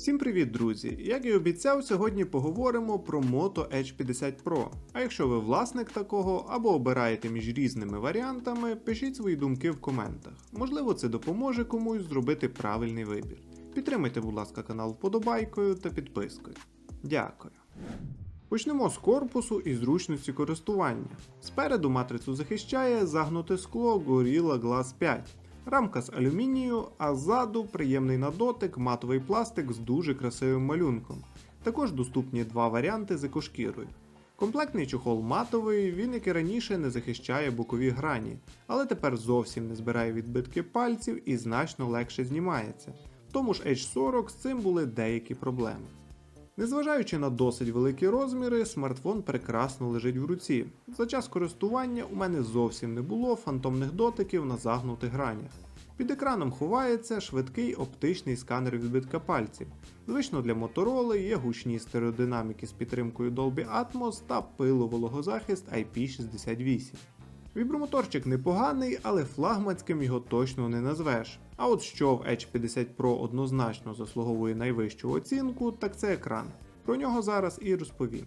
Всім привіт, друзі! Як і обіцяв, сьогодні поговоримо про Moto Edge 50 Pro. А якщо ви власник такого або обираєте між різними варіантами, пишіть свої думки в коментах. Можливо, це допоможе комусь зробити правильний вибір. Підтримайте, будь ласка, канал вподобайкою та підпискою. Дякую. Почнемо з корпусу і зручності користування. Спереду матрицю захищає загнуте скло Gorilla Glass 5. Рамка з алюмінію, а ззаду приємний на дотик матовий пластик з дуже красивим малюнком. Також доступні два варіанти з екошкірою. Комплектний чохол матовий, він як і раніше не захищає бокові грані, але тепер зовсім не збирає відбитки пальців і значно легше знімається. В тому ж H40 з цим були деякі проблеми. Незважаючи на досить великі розміри, смартфон прекрасно лежить в руці. За час користування у мене зовсім не було фантомних дотиків на загнутих гранях. Під екраном ховається швидкий оптичний сканер відбитка пальців. Звично для Motorola є гучні стереодинаміки з підтримкою Dolby Atmos та пиловологозахист IP68. Вібромоторчик непоганий, але флагманським його точно не назвеш. А от що в Edge 50 Pro однозначно заслуговує найвищу оцінку, так це екран. Про нього зараз і розповім.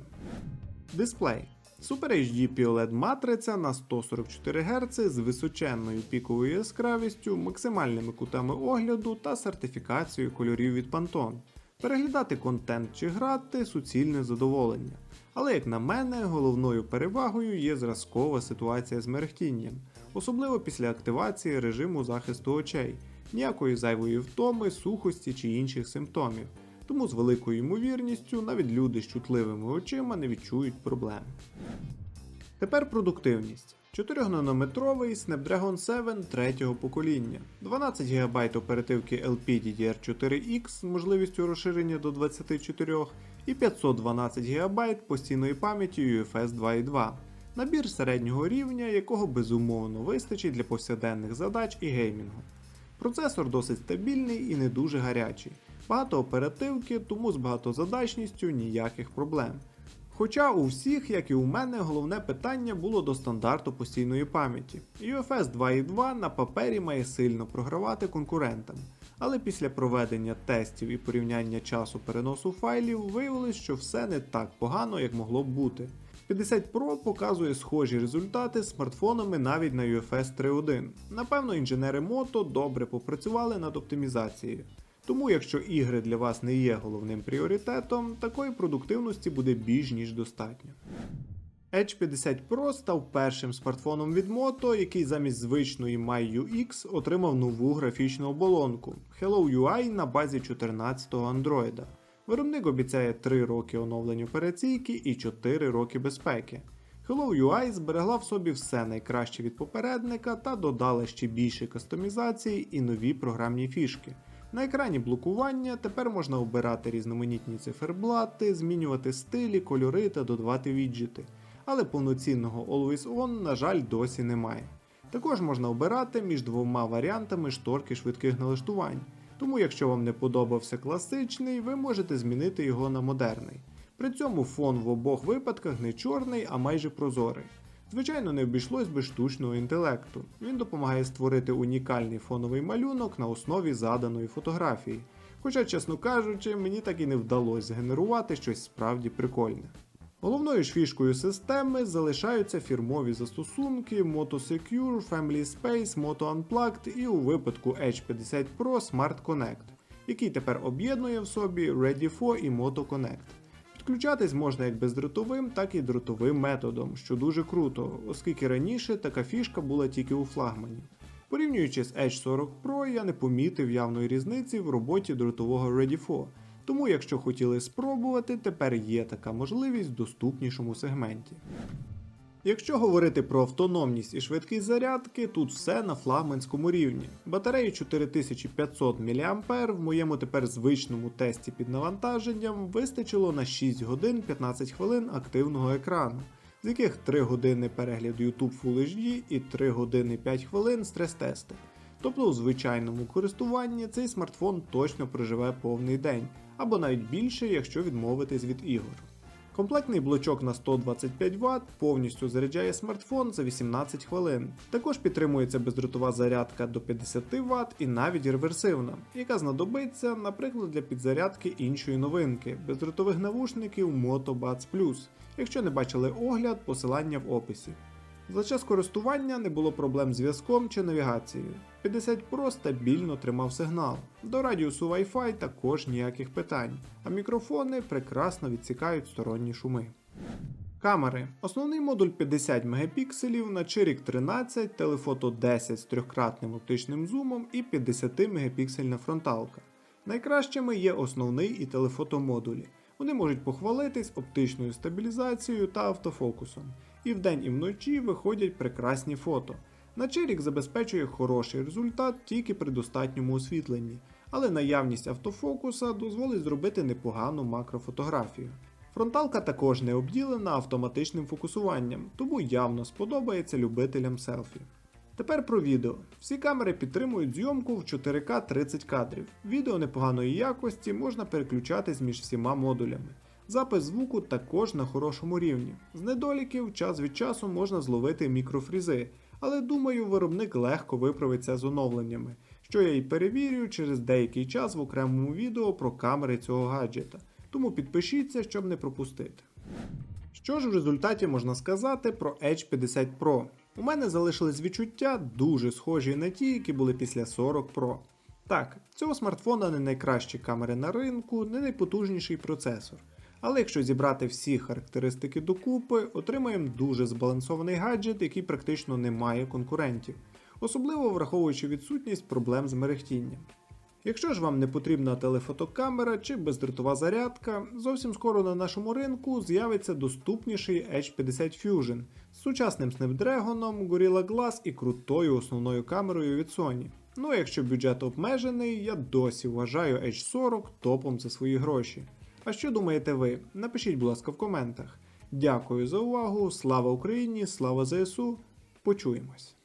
Дисплей. Super HD POLED матриця на 144 Гц з височенною піковою яскравістю, максимальними кутами огляду та сертифікацією кольорів від Pantone. Переглядати контент чи грати суцільне задоволення. Але, як на мене, головною перевагою є зразкова ситуація з мерехтінням, особливо після активації режиму захисту очей, ніякої зайвої втоми, сухості чи інших симптомів. Тому з великою ймовірністю навіть люди з чутливими очима не відчують проблем. Тепер продуктивність. 4-нанометровий Snapdragon 7 третього покоління, 12 ГБ оперативки LPDDR4X з можливістю розширення до 24 і 512 ГБ постійної пам'яті UFS 2.2. Набір середнього рівня, якого безумовно вистачить для повсякденних задач і геймінгу. Процесор досить стабільний і не дуже гарячий. Багато оперативки, тому з багатозадачністю ніяких проблем. Хоча у всіх, як і у мене, головне питання було до стандарту постійної пам'яті. UFS 2.2 на папері має сильно програвати конкурентам, але після проведення тестів і порівняння часу переносу файлів виявилось, що все не так погано, як могло б бути. 50 Pro показує схожі результати з смартфонами навіть на UFS 3.1. Напевно, інженери Moto добре попрацювали над оптимізацією. Тому, якщо ігри для вас не є головним пріоритетом, такої продуктивності буде більш ніж достатньо. Edge 50 Pro став першим смартфоном від Moto, який замість звичної MyUX отримав нову графічну оболонку Hello UI на базі 14-го Android. Виробник обіцяє 3 роки оновлень операційки і 4 роки безпеки. Hello UI зберегла в собі все найкраще від попередника та додала ще більше кастомізації і нові програмні фішки. На екрані блокування тепер можна обирати різноманітні циферблати, змінювати стилі, кольори та додавати віджити. Але повноцінного Always On, на жаль, досі немає. Також можна обирати між двома варіантами шторки швидких налаштувань. Тому, якщо вам не подобався класичний, ви можете змінити його на модерний. При цьому фон в обох випадках не чорний, а майже прозорий. Звичайно, не обійшлось без штучного інтелекту. Він допомагає створити унікальний фоновий малюнок на основі заданої фотографії. Хоча, чесно кажучи, мені так і не вдалося згенерувати щось справді прикольне. Головною ж фішкою системи залишаються фірмові застосунки Moto Secure, Family Space, Moto Unplugged і у випадку Edge 50 Pro Smart Connect, який тепер об'єднує в собі Ready4 і Moto Connect. Підключатись можна як бездротовим, так і дротовим методом, що дуже круто, оскільки раніше така фішка була тільки у флагмані. Порівнюючи з Edge 40 Pro, я не помітив явної різниці в роботі дротового Ready4, тому якщо хотіли спробувати, тепер є така можливість в доступнішому сегменті. Якщо говорити про автономність і швидкість зарядки, тут все на флагманському рівні. Батареї 4500 мА в моєму тепер звичному тесті під навантаженням вистачило на 6 годин 15 хвилин активного екрану, з яких 3 години перегляду YouTube Full HD і 3 години 5 хвилин стрес-тести. Тобто у звичайному користуванні цей смартфон точно проживе повний день, або навіть більше, якщо відмовитись від ігор. Комплектний блочок на 125 Вт повністю заряджає смартфон за 18 хвилин. Також підтримується бездротова зарядка до 50 Вт і навіть реверсивна, яка знадобиться, наприклад, для підзарядки іншої новинки бездротових навушників Moto Buds Plus. Якщо не бачили огляд, посилання в описі. За час користування не було проблем з зв'язком чи навігацією. 50 Pro стабільно тримав сигнал. До радіусу Wi-Fi також ніяких питань, а мікрофони прекрасно відсікають сторонні шуми. Камери. Основний модуль 50 мегапікселів, начирік 13, телефото 10 з трьохкратним оптичним зумом і 50 мегапіксельна фронталка. Найкращими є основний і телефотомодулі. Вони можуть похвалитись оптичною стабілізацією та автофокусом. І вдень і вночі виходять прекрасні фото. Начирік забезпечує хороший результат тільки при достатньому освітленні, але наявність автофокуса дозволить зробити непогану макрофотографію. Фронталка також не обділена автоматичним фокусуванням, тому явно сподобається любителям селфі. Тепер про відео. Всі камери підтримують зйомку в 4К 30 кадрів. Відео непоганої якості можна переключатись між всіма модулями. Запис звуку також на хорошому рівні. З недоліків час від часу можна зловити мікрофрізи, але думаю, виробник легко виправиться з оновленнями, що я і перевірю через деякий час в окремому відео про камери цього гаджета. Тому підпишіться, щоб не пропустити. Що ж в результаті можна сказати про Edge 50 Pro? У мене залишились відчуття дуже схожі на ті, які були після 40 Pro. Так, цього смартфона не найкращі камери на ринку, не найпотужніший процесор. Але якщо зібрати всі характеристики докупи, отримаємо дуже збалансований гаджет, який практично не має конкурентів, особливо враховуючи відсутність проблем з мерехтінням. Якщо ж вам не потрібна телефотокамера чи бездротова зарядка, зовсім скоро на нашому ринку з'явиться доступніший Edge 50 Fusion з сучасним Snapdragon, Gorilla Glass і крутою основною камерою від Sony. Ну а якщо бюджет обмежений, я досі вважаю Edge 40 топом за свої гроші. А що думаєте ви? Напишіть, будь ласка, в коментах. Дякую за увагу, слава Україні, слава ЗСУ. Почуємось!